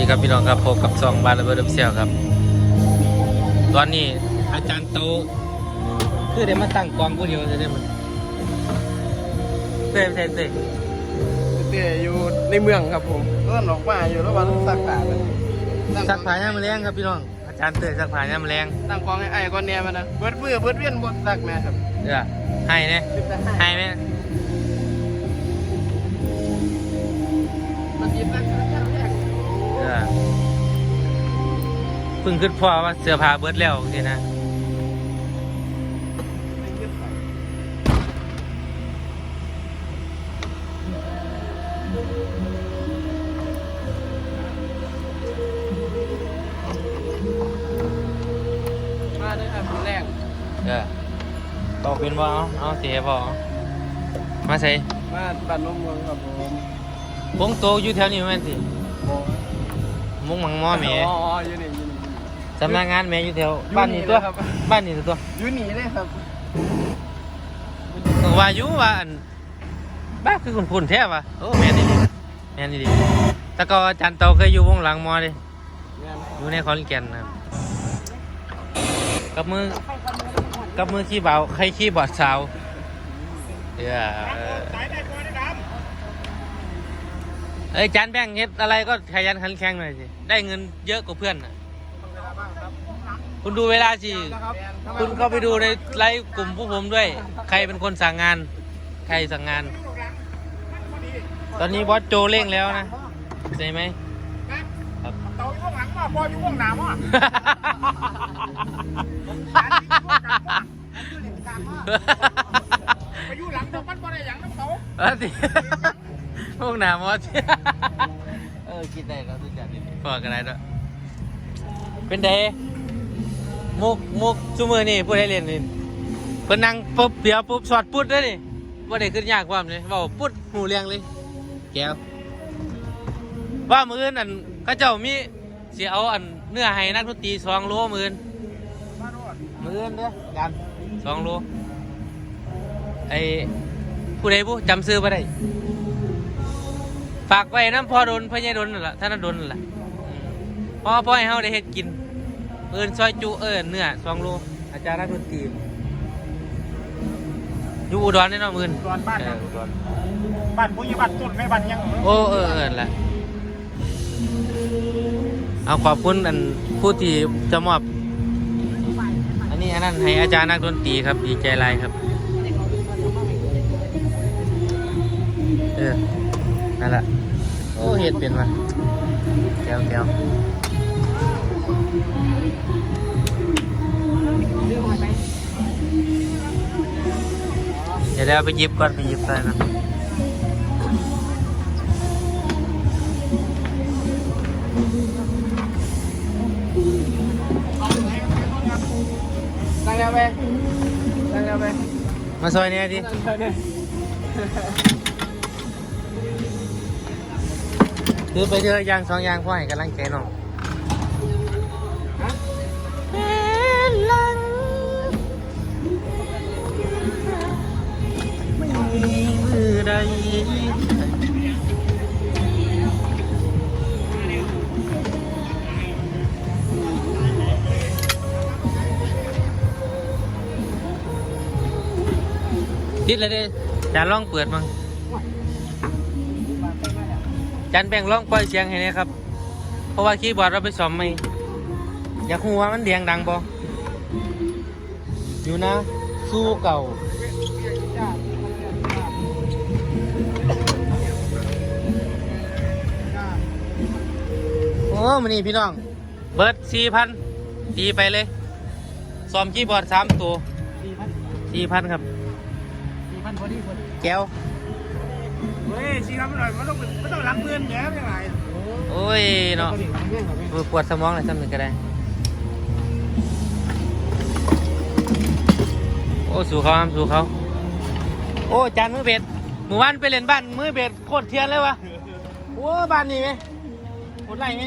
ดีครับพี่น้องครับพบกับซองบาร์เบอร์เซียวครับ ตอนนี้อาจารย์โตคือได้มาตั้งกองผู้เดียวจะได้มันเต้เต้เต้เตี้ยอยู่ในเมืองครับผมก็ออกมาอยู่ระหว่างสักผ้ากันสักผาย่ามแรงครับพี่น้องอาจารย์เต้สักผาย่ามแรงตั้งกองให้ไอ้ก้อนเนี้ยมานะเบิดมือเบิดเวียนบนสักแม่ครับเด้อให้เนี่ยคิดแต่ให้ไหม อเพิ่งขึ้นพ่อว่าเสื้อผ้าเบิดแล้วสินะมาด้วยครับคนแรกเด้อตอกเป็นว่าเอาเอาเสียพอเอามาใส่มาบ้านน้องเมืองครับผมพงโตอยู่แถวนี้แม่นสิ มุงมังมอแหม่อ๋ออยู่นี่อยู่นี่ สำนักงานแม่อยู่แถวอยู่บ้านนี้นี่ตัวนะครับบ้านนี้ตัวอยู่นี่เลยครับว่าอยู่ว่าอันบ้าคือคุณคุณแท้วะโอ้แม่นี่ดิแม่นี่ดิแต่ก็อาจารย์เตาเคยอยู่วงหลังมอดิงานครับอยู่ในขอนแก่นนะครับกับมือกับมือขี้เบาใครขี้บอดสาวเดี๋ยวเออ เอ้ยจานแบ่งค์เฮ็ดอะไรก็ขยันขันแข็งหน่อยสิ ได้เงินเยอะกว่าเพื่อนน่ะ คุณดูเวลาสิ คุณเข้าไปดูในไลฟ์กลุ่มผู้ผมด้วย ใครเป็นคนสั่งงาน ใครสั่งงาน ตอนนี้บอสโจเร่งแล้วนะใช่ไหมครับเตาอยู่ข้างหลังว่าพออยู่ข้างหน้าว่าไปอยู่หลังตรงมันบ่ได้หยังน้ำเขาเออสิ หนามอสเออกินได้แล้วทุกอย่างนี่พอกันได้ด้วยเป็นเดมุกมุกซูมือนี่พูดให้เรียนนี่เพิ่นนั่งปุ๊บเดี๋ยวปุ๊บสอดปุ๊ดได้ดิว่าได้ขึ้นยากความเลยเว่าปุ๊ดหูเรียงเลย แก้วว่ามืออนอันเขาเจ้ามีเสียเอาอันเนื้อให้นักดนตรีสองโลมืออนมืออนเด้อกันสองโลไอผู้ใดผู้จำซื้อมาได้ ฝากไว้น้ำพอดนพญายดนนั่นแหละท่านนดนนั่นแหละอืมพอพ่อให้เฮาได้เฮ็ดกิน เอินซอยจุเอินเนื้อสองโลอาจารย์นักดนตรีอยู่อุดรแน่นอนมือนตอนบ้านเอยัองอุดรบ้านผู้ใหญ่บ้านต้นแม่บ้านยังโอ้เออเออนั่นแหละเอาขอบคุณอันผู้ที่จะมอบอันนี้อันนั้นให้อาจารย์นักดนตรีครับดีใจไรครับ เออ นั่นแหละโอ้เห็ดเป็นวะแก้วแก้วเดี๋ยวเราไปหยิบก่อนไปหยิบใส่นะตั้งแล้วไปตั้งแล้วไปมาซอยเนี้ยดิ ตั้อไปเจอยางสองยางพ่อให้กำลังใจน้องใดติดเลยเด้จานลองเปิดมั้ง จันแบ่งร้องปล่อยเสียงให้นะครับ เพราะว่าคีย์บอร์ดเราไปซ่อมไม่อยากหูว่ามันเดียงดังบ่อยู่นะ สู้เก่า โอ้มันนี่พี่น้อง เบิร์ดสี่พันตีไปเลยซ่อมคีย์บอร์ดสามตัวสี่พันสี่พันครับสี่พันพอดีพอดีแก้ว เฮ้ยสี่พันไม่หน่อยมันต้องมันต้องหลังเงินแหมยังไงโอ้ยเนาะปวดสมองเลยซ้ำหนึ่งก็ได้ โอ้สู่เขาครับสู่เขาโอ้จานมือเบ็ดหมู่บ้านไปเล่นบ้านมือเบ็ดโคตรเทียนเลยวะโอ้บ้านนี้ไหมโคตรไรไหม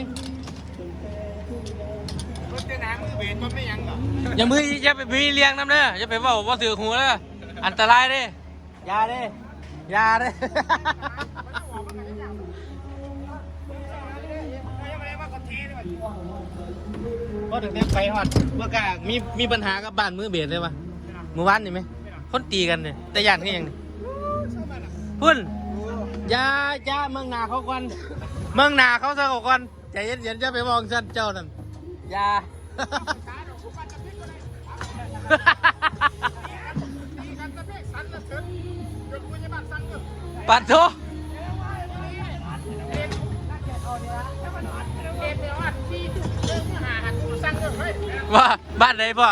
รถจะหนามือเบนมันไม่ยังหรออย่ามืออย่าไปมีเลี้ยงน้ำเด้ออย่าไปเว่าว่าถือหูเด้ออันตรายเด้อยาเด้ อยาเด้ยังไงมาพอถึงเนี้ยไปฮอดเมื่อกล้ามีมีปัญหากับบ้านมือเบียดเลยวะเมื่อวานนี่ไหมคนตีกันเนี่ยแต่ยันก็ยังพุ่นยาอยาเมืองนาเขาก่อนเมืองนาเขาซะก่อนใจเย็นๆจะไปมองฉันเจ้านั่นยา ปัดโทว่าบ้านไหนพ่อ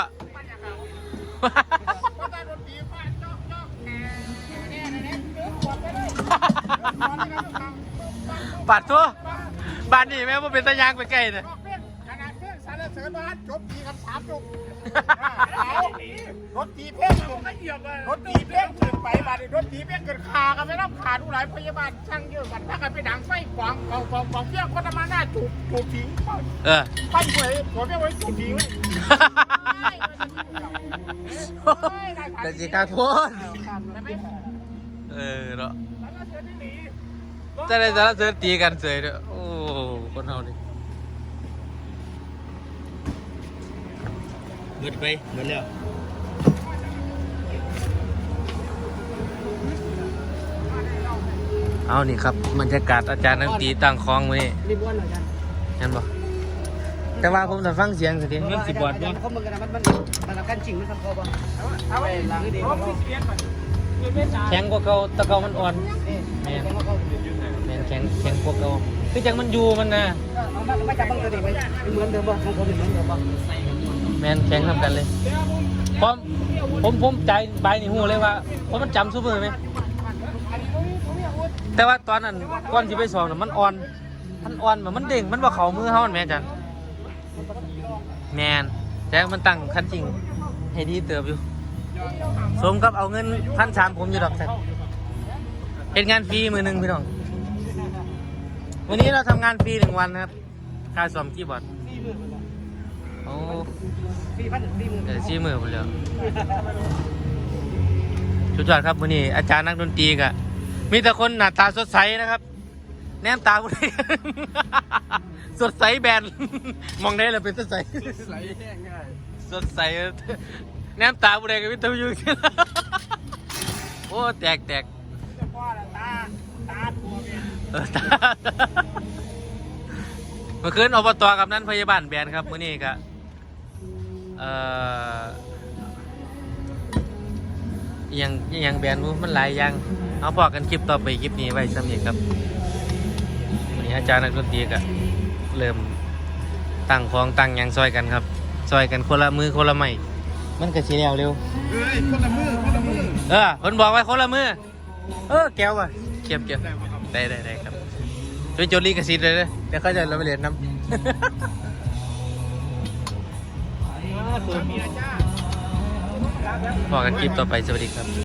ปัดโทบ้านนี้แม่ว่าเป็นตะยางไปใกล้เนี่ยขนาด เพื่อนสารเสริญบ้านจบตีกันสามจุกรถตีเพ่งจุกรถตีเพ่งขึ้นไปบาดรถตีเพ่งเกิดขากันไม่ต้องขาดูหลายพยาบาลช่างเยอะกันถ้ากันไปดังไฟขวางกองกองกองเพี้ยงคนมาหน้าจูบจูบทิ้งเออไฟเผยผมไม่ไว้จูบทิ้งแต่สิครับพูดเออเนาะจะได้สารเสริญตีกันเสยเด้อโอ้คนเฮานี่ เบิดไปเบิดแล้วเอานี่ครับบรรยากาศอาจารย์นักตีตั้งคลองไว้นี่รีบวนหน่อยกันเห็นบ่แต่ว่าผมจะฟังเสียงเสียงมันสิบอดบ่เขาเมืองกันนะมันมันมันกันจริงมันทำเขาบ้างเอาไปล้างดีรถที่เสียงมันแข็งกว่าเก่าแตะเก่ามันอ่อนแม่นแม่นแข็งแข็งกว่าเก่าคือจังมันอยู่มันนะเอามาไม่จับบ้างตัวนี้มันเหมือนเดิมบ้างของเขาเหมือนเดิมบ้าง แมนแข็งทำกันเลยเพราะผมผมใจใบนี่หูเลยว่าเพราะมันจำซุปเปอร์ไหมแต่ว่าตอนนั้นก่อนที่ไปสองน่ะมันอ่อน มันอ่อนแบบมันเด้งมันว่าเขามือเฮามันแม่นจันแมนแต่มันตั้งคันจริงให้ดีเติบอยู่ สมกับเอาเงินพันสามผมอยู่ดอกสันเป็นงานฟรีมือหนึ่งพี่น้อง วันนี้เราทำงานฟรีหนึ่งวันนะครับค่าซ่อมคีย์บอร์ด อ้สี่พันสี่หมื่นเดี๋ยวชี้มือผมแล้วชุดยอดครับวันนี้อาจารย์นักดนตรีกะมีแต่คนหน้าตาสดใสนะครับ แนมตาผู้ใดสดใสแบนมองได้เลยเป็นสดใสไหลแห้งง่ายสดใสแนมตาผู้ใดก็วิทยุโอ้แตกแตกพ่อตาตาตัวเนี่ยเออตาเมื่อคืนอบตกับนั้นพยาบาลแบนครับมื่อนี้ก็ เอ่ออิหยังอิหยังแบรนบ่มันหลายอย่าง เอาพอกันคลิปต่อไปคลิปนี้ไว้สำเร็จครับวันนี้อาจารย์นักดนตรีก็เริ่มตั้งของตั้งหยังซอยกันครับ ซอยกันคนละมือคนละไม้มันก็สีแล้วเร็วเฮ้ยคนละมือคนละมือเออคนบอกไว้คนละมือ เออแก้วว่ะเก็บเก็บได้ได้ได้ครับช่วยโจลี่กระซิบเลยนะเดี๋ยวเขาจะเราไปเรียนน้ำ พอกันคลิปต่อไปสวัสดีครับ